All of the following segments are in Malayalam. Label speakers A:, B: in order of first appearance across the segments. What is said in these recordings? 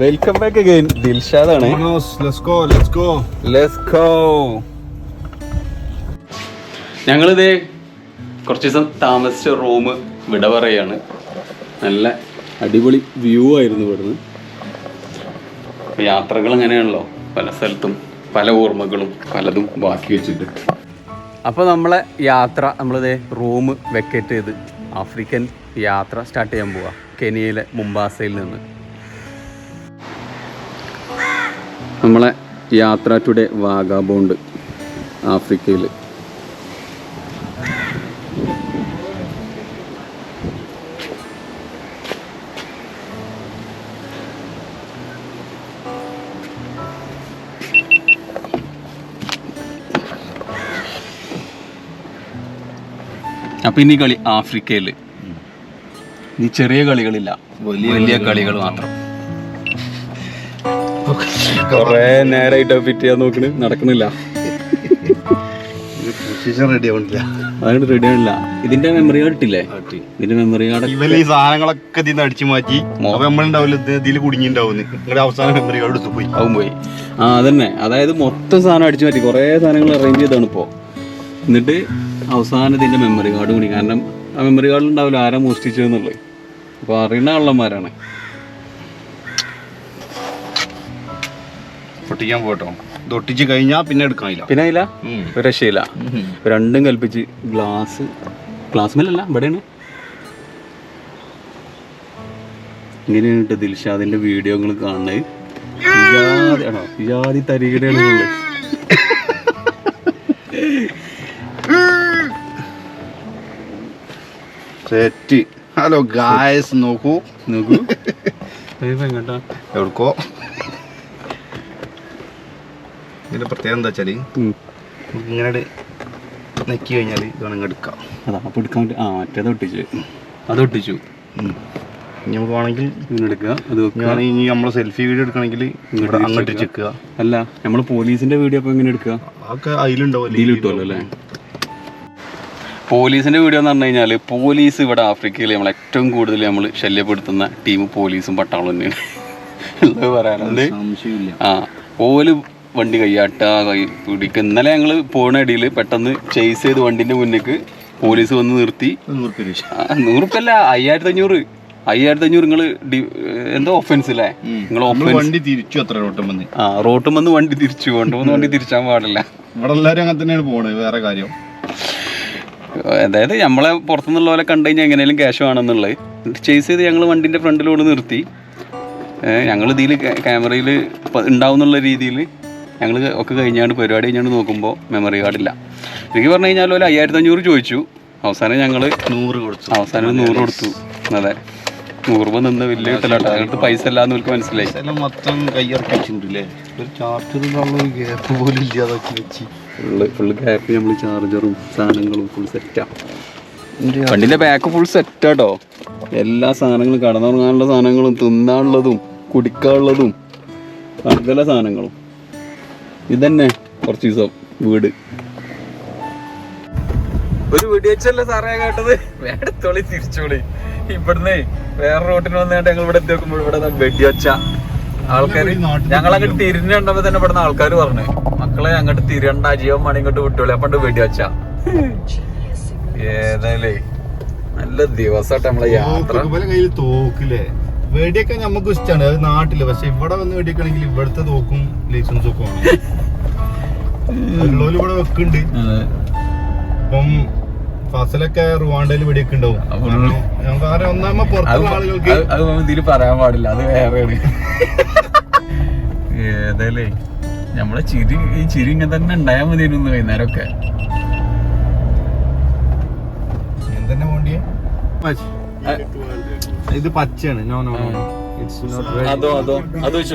A: വെൽക്കം ബാക്ക് അഗൈൻ ദിൽഷാദാണ് ഞങ്ങളിത് കുറച്ച് ദിവസം താമസിച്ച റൂം വിട പറയാണ്. നല്ല അടിപൊളി വ്യൂ ആയിരുന്നു ഇവിടുന്ന്. യാത്രകൾ അങ്ങനെയാണല്ലോ. പല സ്ഥലത്തും പല ഓർമ്മകളും പലതും ബാക്കി വെച്ചിട്ട്. അപ്പോൾ നമ്മളെ യാത്ര നമ്മളിത് റൂം വെക്കേറ്റ് ചെയ്ത് ആഫ്രിക്കൻ യാത്ര സ്റ്റാർട്ട് ചെയ്യാൻ പോവാ. കെനിയയിലെ മുംബാസയിൽ നിന്ന്. നമ്മളെ യാത്ര ടുഡേ വാഗാബോണ്ട് ആഫ്രിക്കയിൽ അപ്പം ഇനി കളി ആഫ്രിക്കയിൽ ഇനി ചെറിയ കളികളില്ല. വലിയ വലിയ കളികൾ മാത്രം. കൊറേ നേരായിട്ട് ഫിറ്റ് ചെയ്യാൻ നോക്കണ് നടക്കുന്നില്ല
B: പൊസിഷൻ റെഡി
A: ആണില്ല ഇതിന്റെ മെമ്മറി കാർഡ് ഇട്ടില്ലേ? ഇതിന്റെ മെമ്മറി കാർഡ്
B: ഇവൽ ഈ സാധനങ്ങളൊക്കെ ഇതിന്ന് അടിച്ചു മാറ്റി. നമ്മളുണ്ടാവില്ല ഇതിൽ കുടുങ്ങിണ്ടാവും നിങ്ങളുടെ അവസാനം മെമ്മറി കാർഡ് എടുത്ത് പോയി.
A: ആവും പോയി. ആ അതന്നെ. അതായത് മൊത്തം സാധനം അടിച്ചു മാറ്റി. കുറേ സാധനങ്ങൾ അറേഞ്ച് ചെയ്താണ് ഇപ്പോ. എന്നിട്ട് അവസാനം ഇതിന്റെ മെമ്മറി കാർഡ് കൂടി. കാരണം ആ മെമ്മറി കാർഡിൽ ഉണ്ടാവില്ല? ആരാ മോഷ്ടിച്ചതെന്നുള്ളത്. അപ്പോൾ അറിയുന്ന കള്ളന്മാരാണ്
B: പൊട്ടിക്കാൻ പോട്ടോ ഇത് ഒട്ടിച്ച് കഴിഞ്ഞാൽ പിന്നെ എടുക്കാനില്ല.
A: പിന്നെ ഇല്ല? ഒരു രക്ഷയില്ല. രണ്ടും കൽപ്പിച്ച് ഗ്ലാസ് ഗ്ലാസ് മേലല്ല ഇവിടെയാണ്. ഇങ്ങനെയാണ് ദിൽഷാദിന്റെ വീഡിയോ നിങ്ങൾ കാണുന്നത് ആണോ? തരികടയാണ്
B: സെറ്റ് ഹലോ ഗായസ് നോക്കൂ.
A: നോക്കൂ.
B: എവിടക്കോ? ഇതിന്റെ പ്രത്യേകത എന്താ വെച്ചാൽ
A: ഉം.
B: ഇങ്ങനെ നെക്കി കഴിഞ്ഞാൽ ഇതാണ് എടുക്കാം.
A: അതാ അപ്പോൾ എടുക്കാൻ ആ മറ്റേത് ഒട്ടിച്ചു. അത് ഒട്ടിച്ചു.
B: ഇനി നമുക്ക് വേണമെങ്കിൽ
A: ഇങ്ങനെ എടുക്കുക അത് വെക്കുക
B: ഇനി നമ്മൾ സെൽഫി വീഡിയോ എടുക്കണമെങ്കിൽ അങ്ങോട്ട് ചെക്കുക
A: അല്ല നമ്മൾ പോലീസിന്റെ വീഡിയോ അപ്പൊ എങ്ങനെ എടുക്കുക?
B: അതൊക്കെ അതിലുണ്ടാവും.
A: ഇതിലിട്ടുമല്ലോ അല്ലേ? പോലീസിന്റെ വീഡിയോ എന്ന് പറഞ്ഞു കഴിഞ്ഞാൽ പോലീസ് ഇവിടെ ആഫ്രിക്കയിൽ നമ്മൾ ഏറ്റവും കൂടുതൽ നമ്മൾ ശല്യപ്പെടുത്തുന്ന ടീം പോലീസും പട്ടാളം തന്നെയാണ്. പറയാനുണ്ട് ആ ഓൽ വണ്ടി കയ്യാട്ട കൈ പിടിക്കുക ഇന്നലെ ഞങ്ങൾ പോണ ഇടയിൽ പെട്ടെന്ന് ചേസ് ചെയ്ത് വണ്ടിന്റെ മുന്നേക്ക് പോലീസ് വന്ന് നിർത്തി. നൂറുപ്പല്ല അയ്യായിരത്തി അഞ്ഞൂറ് അയ്യായിരത്തി അഞ്ഞൂറ് നിങ്ങൾ എന്തോ ഒഫൻസ് അല്ലേ നിങ്ങൾ
B: വണ്ടി തിരിച്ചു അത്ര റോട്ടം വന്ന്.
A: ആ റോട്ടും വന്ന് വണ്ടി തിരിച്ചു. കൊണ്ടുവന്ന് വണ്ടി തിരിച്ചാൻ പാടില്ല.
B: ഇവിടെ എല്ലാരും അങ്ങനെ തന്നെയാണ് പോണത്. വേറെ കാര്യം.
A: അതായത് നമ്മളെ പുറത്തുനിന്നുള്ള പോലെ കണ്ടു കഴിഞ്ഞാൽ എങ്ങനെയും ക്യാഷ് വേണമെന്നുള്ളത്. ചേസ് ചെയ്ത് ഞങ്ങൾ വണ്ടിന്റെ ഫ്രണ്ടിലോട് നിർത്തി. ഞങ്ങൾ ഇതിൽ ക്യാമറയിൽ ഉണ്ടാവുന്നുള്ള രീതിയിൽ ഞങ്ങൾ ഒക്കെ കഴിഞ്ഞാണ്ട് പരിപാടി കഴിഞ്ഞാണ്ട് നോക്കുമ്പോൾ മെമ്മറി കാർഡില്ല എനിക്ക് പറഞ്ഞു കഴിഞ്ഞാൽ ഒരു അയ്യായിരത്തി അഞ്ഞൂറ് ചോദിച്ചു. അവസാനം ഞങ്ങൾ
B: നൂറ് കൊടുത്തു.
A: അവസാനം നൂറ് കൊടുത്തു. അതെ. നൂറ് രൂപ നിന്ന് വലിയ കിട്ടലാട്ടോ അതിനകത്ത് പൈസ അല്ലാന്ന് എനിക്ക് മനസ്സിലായി.
B: മൊത്തം കയ്യിറക്കിച്ചിട്ടുണ്ടല്ലേ ഒരു ഒരു ഗ്യാപ്പ് പോലും ഇല്ലാതാക്കി വെച്ച്.
A: ഫുള്ള് ഫുള്ള് ഗ്യാപ്പ് നമ്മൾ ചാർജറും സാധനങ്ങളും ഫുൾ സെറ്റാണ് വണ്ടിന്റെ ബാക്ക് ഫുൾ സെറ്റാട്ടോ എല്ലാ സാധനങ്ങളും കടന്നുറങ്ങാനുള്ള സാധനങ്ങളും തിന്നാനുള്ളതും കുടിക്കാനുള്ളതും അങ്ങനെ സാധനങ്ങളും. ഇതന്നെ കുറച്ച് ദിവസം വീട്. ഒരു വെടിവെച്ചല്ലേ സാറേ കേട്ടത്? തൊളി തിരിച്ചോളി ഇവിടുന്ന് വേറെ റോട്ടിന് വന്നിട്ട് ഞങ്ങൾ ഇവിടെ എത്തി നോക്കുമ്പോൾ ഇവിടെ വെടിവെച്ച ആൾക്കാര്. ഞങ്ങൾ അങ്ങോട്ട് തിരിഞ്ഞു കണ്ടപ്പോ തന്നെ ഇവിടുന്ന് ആൾക്കാർ പറഞ്ഞു മക്കളെ അങ്ങോട്ട് തിരിയണ്ട ജീവൻ മണി ഇങ്ങോട്ട് വിട്ടോളി. അപ്പണ്ട് വെടിവെച്ച. ഏതായാലേ നല്ല ദിവസമായിട്ട് നമ്മളെ യാത്ര.
B: കയ്യിൽ തോക്കില്ലേ വെടിയൊക്കെ നമുക്ക് ഇഷ്ടമാണ് അത് നാട്ടിൽ. പക്ഷെ ഇവിടെ വന്ന് വെടിയൊക്കെയാണെങ്കിൽ ഇവിടുത്തെ തോക്കും ലൈസൻസ് ഒക്കെ ഇവിടെ വെക്കുന്നുണ്ട്. അപ്പം ഫസലൊക്കെ റുവാണ്ടയിൽ വെടിയൊക്കെ ഉണ്ടാവും നമുക്ക് ആരെ ഒന്നാമ പുറത്തുള്ള ആളുകൾക്ക്
A: അത് ഇതിൽ പറയാൻ പാടില്ല. അത് വേറെയാണ്. ഏതായാലേ നമ്മളെ ചിരി ഈ ചിരി ഇങ്ങനെ തന്നെ ഉണ്ടായാൽ മതിയായിരുന്നു വൈകുന്നേരമൊക്കെ.
B: തന്നെ ഇത് പച്ചയാണ്. No no no. It's not
A: അതോ അതോ. അത് വെച്ച്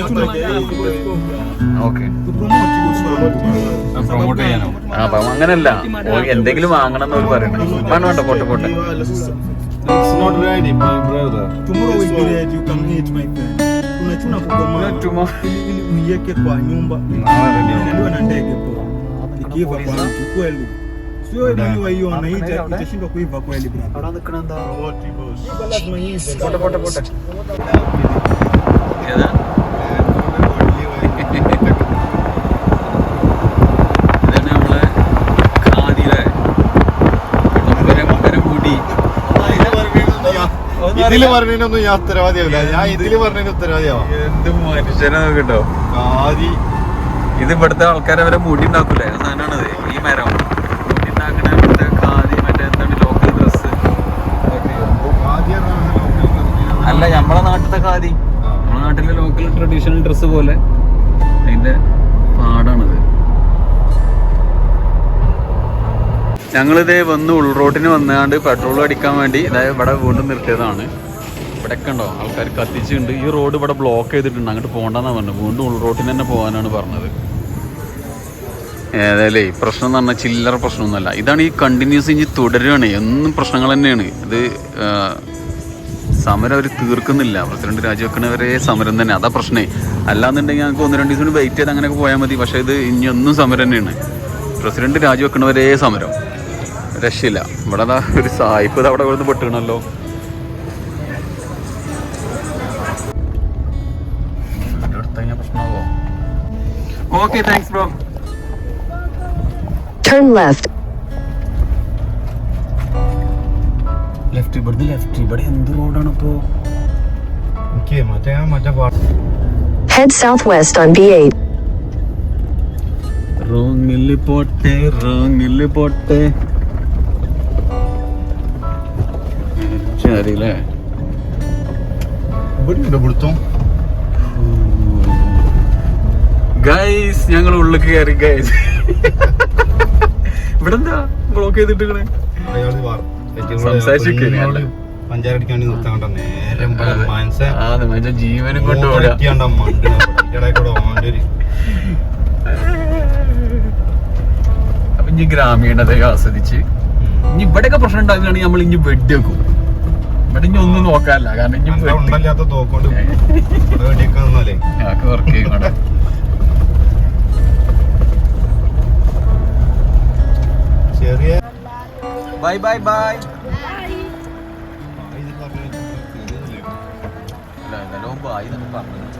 C: hakuna Tunachuna
A: okay
C: kupromote bosi wangu.
A: Promote ചെയ്യാനോ ആ അപ്പം അങ്ങനല്ല ഓ, എന്തെങ്കിലും വാങ്ങണം എന്ന് പറയണം വേണ്ട വേണ്ട പോട്ടെ പോട്ടെ
B: It's not ready, my brother.
C: Tomorrow will
B: This
C: be
B: one-
C: ready, you can eat my friend. Tunachuna kukomaa
A: Tomorrow.
C: ili ili uiweke kwa nyumba. Inaliwa na ndege poa. Ikiiva kwa mti kweli. Sio ili waiona ita itashindwa kuiva kweli brother.
A: അവിടെ നിൽക്കണ എന്താ
B: Promote, boss.
C: Iva lazima iive.
B: ഇതിൽ പറഞ്ഞതിനൊന്നും ഞാൻ ഉത്തരവാദിയാവില്ല. ഞാൻ ഇതിൽ പറഞ്ഞതിന് ഉത്തരവാദിയാവാം.
A: എന്ത് മനുഷ്യനെ നോക്കട്ടോ
B: ആദ്യ
A: ഇത് ഇവിടുത്തെ ആൾക്കാരെ വരെ മുടി ഉണ്ടാക്കൂലേ? സാധനമാണത്. ഈ മരം. മുടി ഉണ്ടാക്കണ ഇവിടുത്തെ ഖാദി മറ്റേ എന്താണ് ലോക്കൽ ഡ്രസ് അല്ല നമ്മളെ നാട്ടിലത്തെ ഖാദി. നമ്മുടെ നാട്ടിലെ ലോക്കൽ ട്രഡീഷണൽ ഡ്രസ്സ് പോലെ. അതിന്റെ ഞങ്ങളിതേ വന്ന് ഉൾറോട്ടിന് വന്നാണ്ട് പെട്രോൾ അടിക്കാൻ വേണ്ടി ഇതായത് ഇവിടെ വീണ്ടും നിർത്തിയതാണ്. ഇവിടെയൊക്കെ ഉണ്ടോ? ആൾക്കാർ കത്തിച്ചുണ്ട് ഈ റോഡ് ഇവിടെ ബ്ലോക്ക് ചെയ്തിട്ടുണ്ട്. അങ്ങോട്ട് പോകണ്ടെന്നാണ് പറഞ്ഞത്. വീണ്ടും ഉൾറോട്ടിന് തന്നെ പോകാനാണ് പറഞ്ഞത്. ഏതായാലേ പ്രശ്നം എന്ന് പറഞ്ഞാൽ ചില്ലറ പ്രശ്നമൊന്നുമല്ല. ഇതാണ് ഈ കണ്ടിന്യൂസ് ഇനി തുടരുകയാണ് എന്നും പ്രശ്നങ്ങൾ തന്നെയാണ്. ഇത് സമരം അവർ തീർക്കുന്നില്ല. പ്രസിഡന്റ് രാജിവെക്കണവരെ സമരം തന്നെ. അതാ പ്രശ്നേ. അല്ലാന്നുണ്ടെങ്കിൽ ഞങ്ങൾക്ക് ഒന്ന് രണ്ട് ദിവസം വെയിറ്റ് ചെയ്ത് അങ്ങനെയൊക്കെ പോയാൽ മതി. പക്ഷേ ഇത് ഇനി ഒന്നും സമരം തന്നെയാണ്. പ്രസിഡന്റ് രാജിവെക്കണവരെ സമരം. രക്ഷയില്ല. ഇവിടെ ഒരു സായിപ്പ് ഇത് അവിടെ പ്രശ്നമാവോ okay thanks bro
D: turn left.
A: Left ഇവിടുന്ന് ലെഫ്റ്റ് ഇവിടെ എന്ത് റോഡാണ്
B: മറ്റേ മറ്റേ പാട്ട്
D: Head southwest on B8.
A: റോങ്ങിൽ പോട്ടെ റോങ്ങിൽ പോട്ടെ.
B: പിടുത്തം
A: ഗൈസ് ഞങ്ങൾ ഉള്ളിൽ കയറി ഗൈസ് ഇവിടെ എന്താ ബ്ലോക്ക് ചെയ്തിട്ട് ജീവനും കൊണ്ട് അപ്പൊ ഇനി ഗ്രാമീണതയെ ആസ്വദിച്ച് ഇനി ഇവിടെയൊക്കെ പ്രശ്നം ഉണ്ടാക്കുകയാണെങ്കിൽ നമ്മൾ ഇനി വെടിവെക്കും. ഇവിടെ ഇനി ഒന്നും നോക്കാനല്ല കാരണം ഇനി
B: ഉണ്ടല്ലാത്ത തോക്കൊണ്ട്
A: ഞങ്ങൾക്ക് വർക്ക് ചെയ്യും കൂടെ
B: ചെറിയ
A: ബൈ ബൈ ബൈ.
B: കേറിയില്ലേ?
A: ബായ് എന്നൊക്കെ പറഞ്ഞു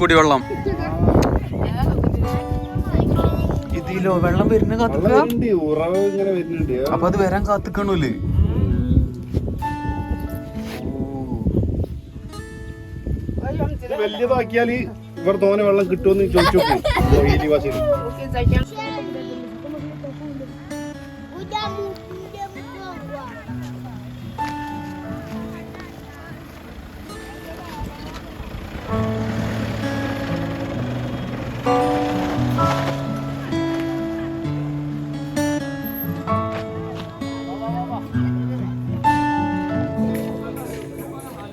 A: കുടിവെള്ളം. ഇതിലോ വെള്ളം വരുന്ന കാത്തുക
B: വരുന്നുണ്ട്, ഇങ്ങനെ വരുന്നുണ്ട്.
A: അപ്പൊ അത് വരാൻ കാത്തുക്കണല്ലേ
B: ഇത് വലിയതാക്കിയാൽ ഇവർ തോനെ വെള്ളം കിട്ടുമെന്ന് ചോദിച്ചു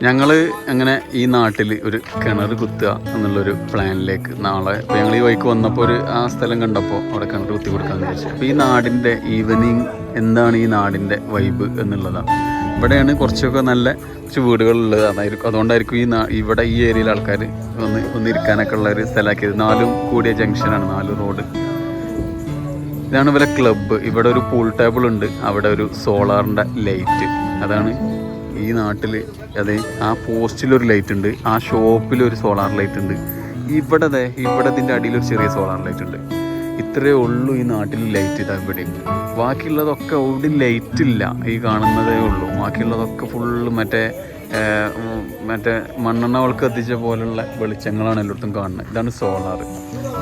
A: ഞങ്ങൾ അങ്ങനെ ഈ നാട്ടിൽ ഒരു കിണർ കുത്തുക എന്നുള്ളൊരു പ്ലാനിലേക്ക് നാളെ ഇപ്പോൾ ഞങ്ങൾ ഈ വഴിക്ക് വന്നപ്പോൾ ഒരു ആ സ്ഥലം കണ്ടപ്പോൾ അവിടെ കിണർ കുത്തി കൊടുക്കാമെന്ന് വിചാരിച്ചു. അപ്പോൾ ഈ നാടിന്റെ ഈവനിങ് എന്താണ് ഈ നാടിന്റെ വൈബ് എന്നുള്ളതാണ്. ഇവിടെയാണ് കുറച്ചൊക്കെ നല്ല കുറച്ച് വീടുകളുള്ളത്. അതായിരിക്കും അതുകൊണ്ടായിരിക്കും ഈ ഇവിടെ ഈ ഏരിയയിലെ ആൾക്കാർ ഒന്ന് ഒന്ന് ഇരിക്കാനൊക്കെ ഉള്ള ഒരു സ്ഥലമാക്കിയത്. നാലും കൂടിയ ജംഗ്ഷനാണ് നാല് റോഡ്. ഇതാണ് ഇവരെ ക്ലബ്ബ് ഇവിടെ ഒരു പൂൾ ടേബിൾ ഉണ്ട്. അവിടെ ഒരു സോളാറിന്റെ ലൈറ്റ് അതാണ് ഈ നാട്ടിൽ അതെ ആ പോസ്റ്റിലൊരു ലൈറ്റ് ഉണ്ട് ആ ഷോപ്പിൽ ഒരു സോളാർ ലൈറ്റ് ഉണ്ട് ഇവിടെ ദേ ഇവിടെ ഇതിന്റെ അടിയിലൊരു ചെറിയ സോളാർ ലൈറ്റ് ഉണ്ട് ഇത്രയേ ഉള്ളൂ ഈ നാട്ടിൽ ലൈറ്റ് ഇതാ ഇവിടെ ബാക്കിയുള്ളതൊക്കെ അവിടെ ലൈറ്റ് ഇല്ല ഈ കാണുന്നതേ ഉള്ളൂ. ബാക്കിയുള്ളതൊക്കെ ഫുള്ള് മറ്റേ മറ്റേ മണ്ണെണ്ണ വിളക്ക് കത്തിച്ച പോലുള്ള വെളിച്ചങ്ങളാണ് എല്ലായിടത്തും കാണുന്നത്. ഇതാണ് സോളാർ.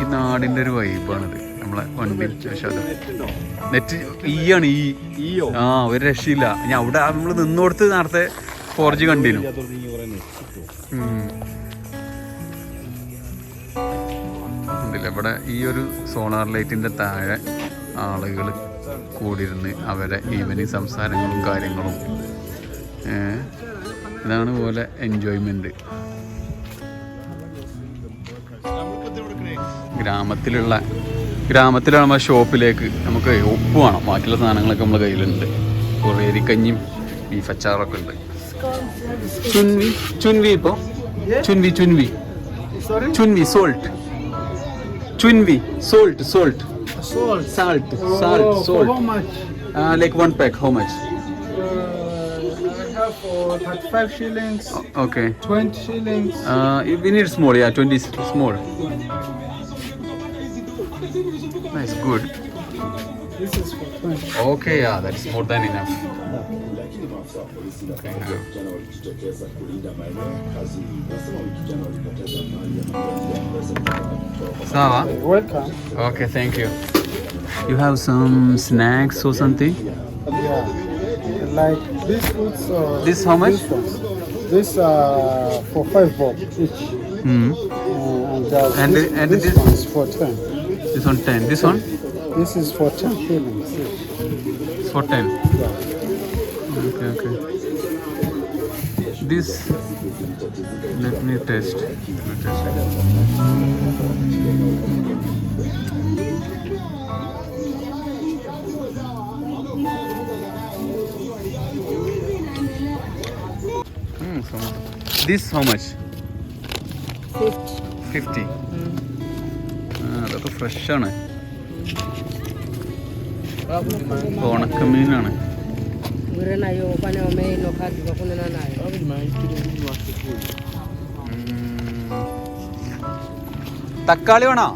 A: ഈ നാടിന്റെ ഒരു വൈബാണിത് നമ്മളെ ശേഷം നെറ്റ് ഈ.
B: ഈയോ?
A: ആ ഒരു രക്ഷയില്ല. ഞാൻ അവിടെ നമ്മൾ നിന്നോടത്ത് നേരത്തെ ഫോർ ജി കണ്ടിരുന്നു ഇവിടെ ഈ ഒരു സോളാർ ലൈറ്റിന്റെ താഴെ ആളുകൾ കൂടിയിരുന്ന് അവരെ ഈവനിങ് സംസാരങ്ങളും കാര്യങ്ങളും ഇതാണ് പോലെ എൻജോയ്മെന്റ് ഗ്രാമത്തിലുള്ള ഗ്രാമത്തിലാകുമ്പോൾ ഷോപ്പിലേക്ക്. നമുക്ക് ഉപ്പ് വേണം. ബാക്കിയുള്ള സാധനങ്ങളൊക്കെ നമ്മുടെ കയ്യിലുണ്ട്. കുറേ കുറേരിക്കഞ്ഞിയും ബീഫ് അച്ചാറൊക്കെ ഉണ്ട്. ചുൻവി. ചുൻവി ഇപ്പോൾ ചുൻവി ചുൻവി. ചുൻവി salt ചുൻവി salt salt.
C: Salt
A: salt salt?
C: Like one
A: pack
C: how much Uh, for 35 shillings,
A: okay
C: 20 shillings.
A: We need small yeah twenty small Nice, good.
C: This is for.
A: Okay, yeah, that's more than enough. Thank you. Sawa?
C: Welcome.
A: Okay, thank you. You have some snacks or something?
C: Yeah. Like these foods. Uh,
A: This how much?
C: This uh, for five bob each.
A: Mm.
C: Uh, and uh,
A: And-
C: this,
A: and
C: this
A: this-
C: one's for ten.
A: This one 10. This one?
C: This is for 10 shillings. each.
A: It's for 10.
C: Yeah.
A: Okay, okay. This, let me test. Let me test it. Hmm, so- This how much? 50. ആ,
E: kwa ഫ്രഷാണ് nayo.
A: തക്കാളി വേണോ?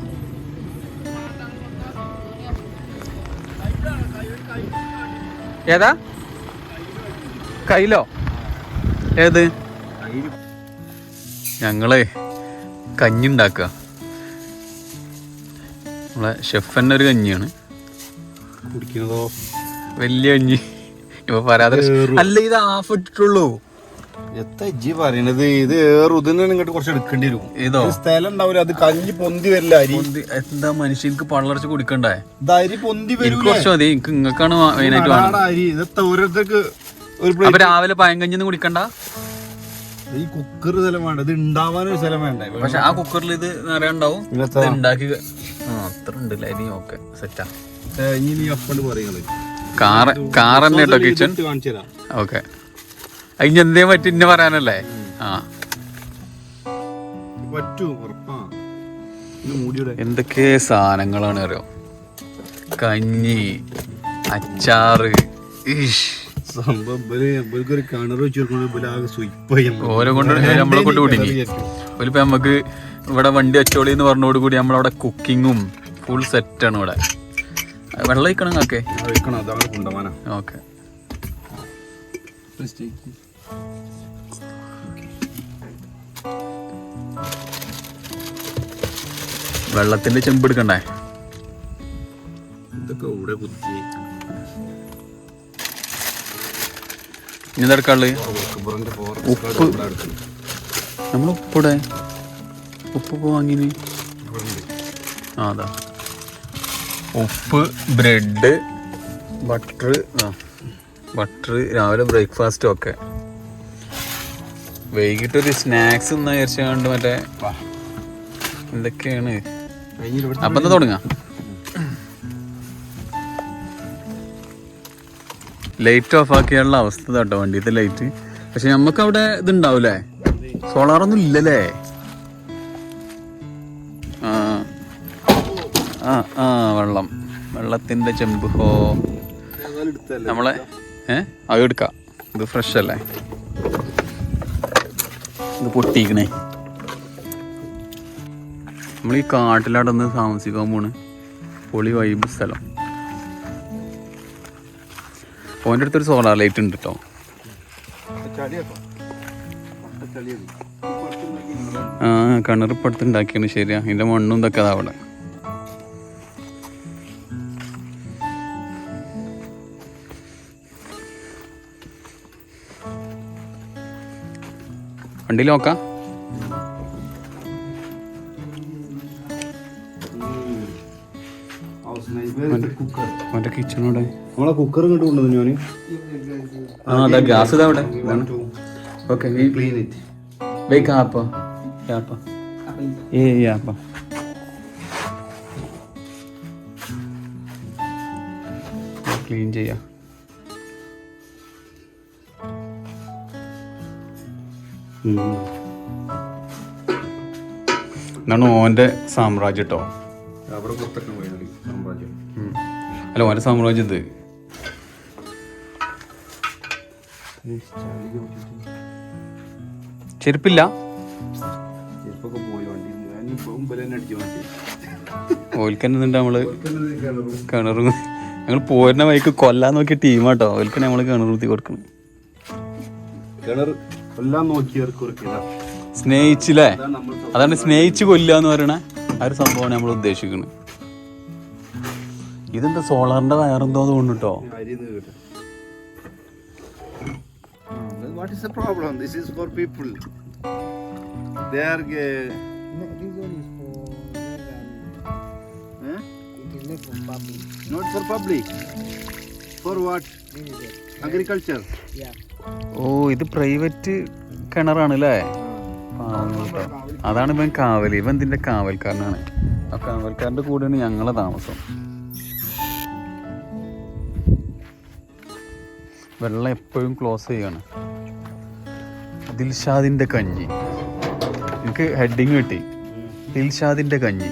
A: ഏതാ? കയ്യിലോ? ഏത്? ഞങ്ങളെ കഞ്ഞി നമ്മളെ ഷെഫന്നെ ഒരു കഞ്ഞിയാണ്.
B: കുടിക്കുന്നതോ?
A: വലിയ കഞ്ഞി. ഇപ്പൊ പറയാതെ അല്ല ഇത് ഹാഫ് ഇട്ടിട്ടുള്ളൂ.
B: എത്ര ഇജ്ജി പറയണത്? ഇത് ഏറും. ഇതിന് ഇങ്ങോട്ട് കുറച്ച് എടുക്കേണ്ടി വരും.
A: ഇതോ
B: ഇത് സ്ഥലം ഉണ്ടാവില്ല അത് കഞ്ഞി പൊന്തി വരില്ല അരി.
A: എന്താ എന്താ എനിക്ക് പള്ളറച്ച് കുടിക്കണ്ടേ?
B: ഇത് അരി പൊന്തി വരും
A: കുറച്ച് മതി. എനിക്ക് നിങ്ങൾക്കാണ് മെയിനായിട്ട് വേണം
B: അരി. ഇതൊക്കെ ഓരോരുത്തർക്ക്
A: അപ്പൊ രാവിലെ പയങ്കഞ്ഞൊന്നും കുടിക്കണ്ട?
B: ഈ കുക്കർ സ്ഥലം വേണ്ട. ഇത് ഉണ്ടാവാനൊരു സ്ഥലം വേണ്ട.
A: പക്ഷെ ആ കുക്കറിൽ ഇത് നിറയെ ഉണ്ടാവും. ഉണ്ടാക്കി ഉണ്ട് അരി ഓക്കെ സെറ്റാ
B: ഇനി നീ അപ്പണ്ട് പറയുന്നത്
A: കാർ കാർ തന്നെ കേട്ടോ കിച്ചൺ ഓക്കെ. അതിന് എന്തേ പറ്റി? ഇന്നെ പറയാനല്ലേ? ആ. എന്തൊക്കെ സാധനങ്ങളാണ് അറിയോ? കഞ്ഞി അച്ചാറ് ഓരോ കൊണ്ട് നമ്മളെ കൊണ്ട് കുടുങ്ങി ഒരു നമുക്ക് ഇവിടെ വണ്ടി അച്ചോളി എന്ന് പറഞ്ഞോട് കൂടി നമ്മളവിടെ കുക്കിങ്ങും ഫുൾ സെറ്റാണ് ഇവിടെ. വെള്ളം ഒഴിക്കണം ഓക്കെ. ഓക്കെ വെള്ളത്തിന്റെ ചെമ്പ് എടുക്കണ്ടേ?
B: ഇതൊക്കെ ഇവിടെ കുത്തി.
A: ഇനി
B: എന്തെടുക്കാൾ
A: ഉപ്പ്. നമ്മൾ ഉപ്പിടെ ഉപ്പ്. വാങ്ങിന്. ആ അതാ. ഉപ്പ് ബ്രെഡ് ബട്ടർ ആ ബട്ടർ രാവിലെ ബ്രേക്ക്ഫാസ്റ്റും ഒക്കെ. വൈകിട്ട് ഒരു സ്നാക്സ് എന്ന് വിചാരിച്ചുകൊണ്ട് മറ്റേ എന്തൊക്കെയാണ്? അപ്പം എന്താ തുടങ്ങാം? ലൈറ്റ് ഓഫ് ആക്കിയുള്ള അവസ്ഥ കേട്ടോ വണ്ടിയത്തെ ലൈറ്റ്. പക്ഷെ നമുക്ക് അവിടെ ഇതുണ്ടാവൂലേ? സോളാറൊന്നും ഇല്ലല്ലേ? വെള്ളത്തിന്റെ ചെമ്പ്. ഹോ. നമ്മളെ ഏ? അത് എടുക്കാം. ഇത് ഫ്രഷ് അല്ലേ? ഇത് പൊട്ടിക്കണേ നമ്മൾ ഈ കാട്ടിലടന്ന് താമസിക്കാൻ പോണ്. പൊളി വൈബ് സ്ഥലം. ഓന്റെ അടുത്തൊരു സോളാർ ലൈറ്റ് ഉണ്ട് കേട്ടോ ആ അടുത്ത് ഉണ്ടാക്കിയാണ് ശരിയാ. ഇതിന്റെ മണ്ണും ഇതൊക്കെ അതാ അവിടെ. വണ്ടിയിൽ നോക്കാം. കിച്ചണോടെ
B: നമ്മളെ കുക്കർ ഇങ്ങോട്ട് കൊണ്ടുവന്നു ഞാൻ.
A: ആ അതാ ഗ്യാസ് ഇതാ അവിടെ. ഓക്കെ
B: ക്ലീൻ ഇറ്റ്
A: ക്ലീൻ ചെയ്യാം. ഇതാണ് ഓന്റെ സാമ്രാജ്യം കേട്ടോ
B: അവിടെ പുറത്തൊക്കെ പോയാൽ സാമ്രാജ്യം.
A: അല്ല ഓന്റെ സാമ്രാജ്യം ഇത് ചെരുപ്പില്ല? ഓൽക്കന്നെ നമ്മൾ? കിണറ്? ഞങ്ങൾ പോരുന്ന വഴിക്ക് കൊല്ലാൻ നോക്കിയ ടീമാട്ടോ ഓൽക്കന്നെ നമ്മൾ കിണർ കുത്തി കൊടുക്കണം.
B: കിണർ എല്ലാം
A: സ്നേഹിച്ചില്ലേ?
B: അതാണ്
A: സ്നേഹിച്ച് കൊല്ലുക എന്ന് പറയണ ആ ഒരു സംഭവമാണ് നമ്മൾ ഉദ്ദേശിക്കുന്നത്. ഇതെന്താ സോളാറിന്റെ വയറെന്തോ തോന്നുന്നു കേട്ടോ
B: അരി കേട്ടോ. What is the problem this is for people they are not for public for what agriculture
A: ഓ ഇത് പ്രൈവറ്റ് കിണറാണ് അല്ലേ അതാണ് ഇവൻ കാവൽ. ഇവൻ ഇതിന്റെ കാവൽക്കാരനാണ്. ആ കാവൽക്കാരന്റെ കൂടെയാണ് ഞങ്ങളെ താമസം. വെള്ളം എപ്പോഴും ക്ലോസ് ചെയ്യാണ്. ദിൽഷാദിന്റെ കഞ്ഞി. എനിക്ക് ഹെഡിങ് കിട്ടി. ദിൽഷാദിന്റെ കഞ്ഞി.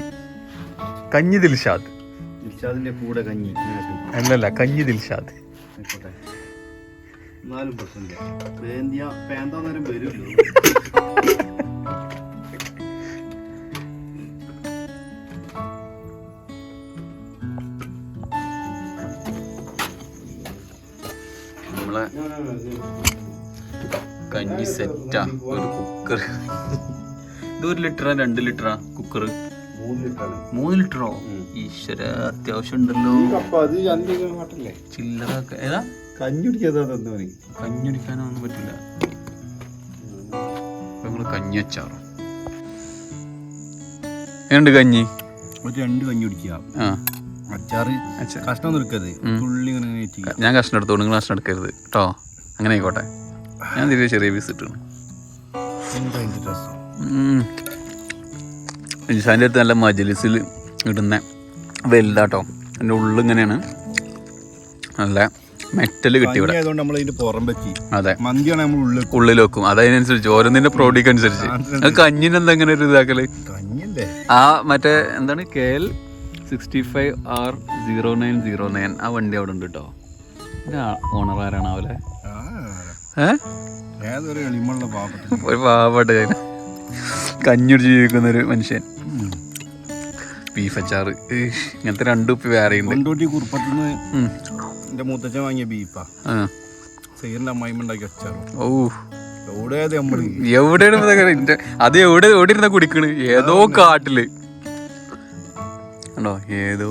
A: കഞ്ഞി ദിൽഷാദ്.
B: ദിൽഷാദിന്റെ കൂടെ കഞ്ഞി.
A: അല്ലല്ല കഞ്ഞി ദിൽഷാദ്.
B: എന്നാലും പ്രശ്നമില്ല പേന്തിയ പേന്താ നേരം വരുമല്ലോ
A: നമ്മളെ കഞ്ഞി സെറ്റാ ഒരു കുക്കർ ഇത് ഒരു ലിറ്ററാ രണ്ട് ലിറ്ററാ കുക്കർ
B: മൂന്ന്
A: ലിറ്ററോ? ഈശ്വര അത്യാവശ്യം ഉണ്ടല്ലോ. ചില്ലറൊക്കെ ഏതാ?
B: കഞ്ഞി കുടിക്കാതെ തന്നു മതി
A: കഞ്ഞി കുടിക്കാനൊന്നും പറ്റില്ല നമ്മൾ കഞ്ഞി അച്ചാറും. എങ്ങനെയുണ്ട് കഞ്ഞി?
B: ഒരു രണ്ട് കഞ്ഞി കുടിക്കുക.
A: ആ.
B: അച്ചാറ് കഷ്ണം നിൽക്കത് തുള്ളി ഇങ്ങനെ
A: ഞാൻ കഷ്ണം എടുത്തോളൂ നിങ്ങൾ കഷ്ണം എടുക്കരുത്. കേട്ടോ അങ്ങനെ ആയിക്കോട്ടെ. ഞാൻ തിരികെ ചെറിയ പീസ് ഇട്ടാണ് ഇൻസാന്റെ അടുത്ത് നല്ല മജലിസിൽ ഇടുന്ന വലുതാട്ടോ. എന്റെ ഉള്ളിങ്ങനെയാണ് നല്ല മെറ്റൽ കിട്ടി ഇവിടെ. അതെ.
B: മന്തിയാണ് നമ്മൾ ഉള്ളിൽ
A: വെക്കും. അതതിനനുസരിച്ച് ഓരോന്നിന്റെ പ്രോഡിക്ക് അനുസരിച്ച്. കഞ്ഞിനെന്താ ഇങ്ങനെ ഒരു
B: ഇതാക്കൽ?
A: ആ മറ്റേ എന്താണ്? K L sixty five R zero nine zero nine ആ വണ്ടി അവിടെ ഉണ്ട് കേട്ടോ ഓണർ ആരാണ് അവലെ ഒരു പാവപ്പെട്ട കഞ്ഞുടിച്ച് ജീവിക്കുന്ന ഒരു മനുഷ്യൻ. ബീഫ് അച്ചാറ് ഇങ്ങനത്തെ രണ്ട് ഉപ്പി വേറെ ഉണ്ട്
B: എന്റെ മൂത്തച്ഛൻ വാങ്ങിയ ബീഫാ
A: ആ.
B: സീറിന്റെ അമ്മായിമ്മ ഉണ്ടാക്കി വെച്ചാറോ
A: ഓ
B: എവിടെ നമ്മൾ?
A: എവിടെയാണ് അത് എവിടെ എവിടെ ഇരുന്ന കുടിക്കണ്? ഏതോ കാട്ടിൽ. ണ്ടോ ഏതോ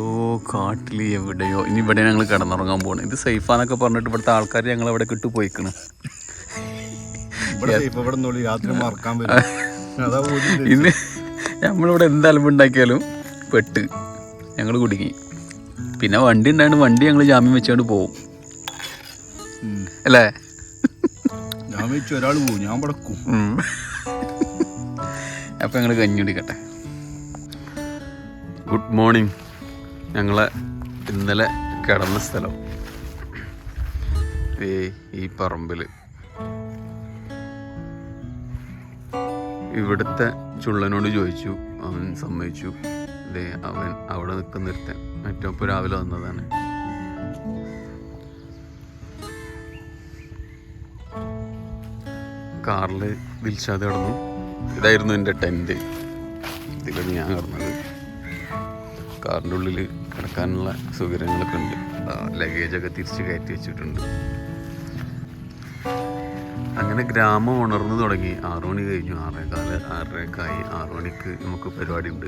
A: കാട്ടിൽ എവിടെയോ. ഇനി ഇവിടെ ഞങ്ങൾ കിടന്നുറങ്ങാൻ പോണ് ഇത് സേഫാന്നൊക്കെ പറഞ്ഞിട്ട് ഇവിടുത്തെ ആൾക്കാർ ഞങ്ങൾ അവിടെ കിട്ടു പോയിക്കണ്. ഇന്ന് നമ്മളിവിടെ എന്ത് അലമ്പുണ്ടാക്കിയാലും പെട്ട് ഞങ്ങൾ കുടുങ്ങി. പിന്നെ വണ്ടി ഉണ്ടായത് വണ്ടി ഞങ്ങൾ ജാമ്യം വെച്ചുകൊണ്ട് പോവും. അല്ലേ?
B: അപ്പൊ വെച്ചു ഒരാൾ പോകും ഞാൻ പടക്കും
A: ഉം. അപ്പം ഞങ്ങൾ കഞ്ഞി കുടിക്കട്ടെ. ഗുഡ് മോർണിംഗ് ഞങ്ങളെ ഇന്നലെ കിടന്ന സ്ഥലം. ഈ പറമ്പിൽ ഇവിടുത്തെ ചുള്ളനോട് ചോദിച്ചു അവൻ സമ്മതിച്ചു. അവൻ അവിടെ നിൽക്കുന്നിരുത്തൻ ഇപ്പോൾ രാവിലെ വന്നതാണ്. കാറിൽ ദിൽഷാദ് കിടന്നു. ഇതായിരുന്നു എന്റെ ടെന്റ് ഇതിലാണ് ഞാൻ കിടന്നത്. കാറിന്റെ ഉള്ളിൽ കിടക്കാനുള്ള സൗകര്യങ്ങളൊക്കെ ഉണ്ട്. ലഗേജൊക്കെ തിരിച്ച് കയറ്റി വെച്ചിട്ടുണ്ട്. അങ്ങനെ ഗ്രാമം ഉണർന്നു തുടങ്ങി. ആറു മണി കഴിഞ്ഞു. ആറേകാൽ ആറരക്കായി ആറു മണിക്ക് നമുക്ക് പരിപാടി ഉണ്ട്.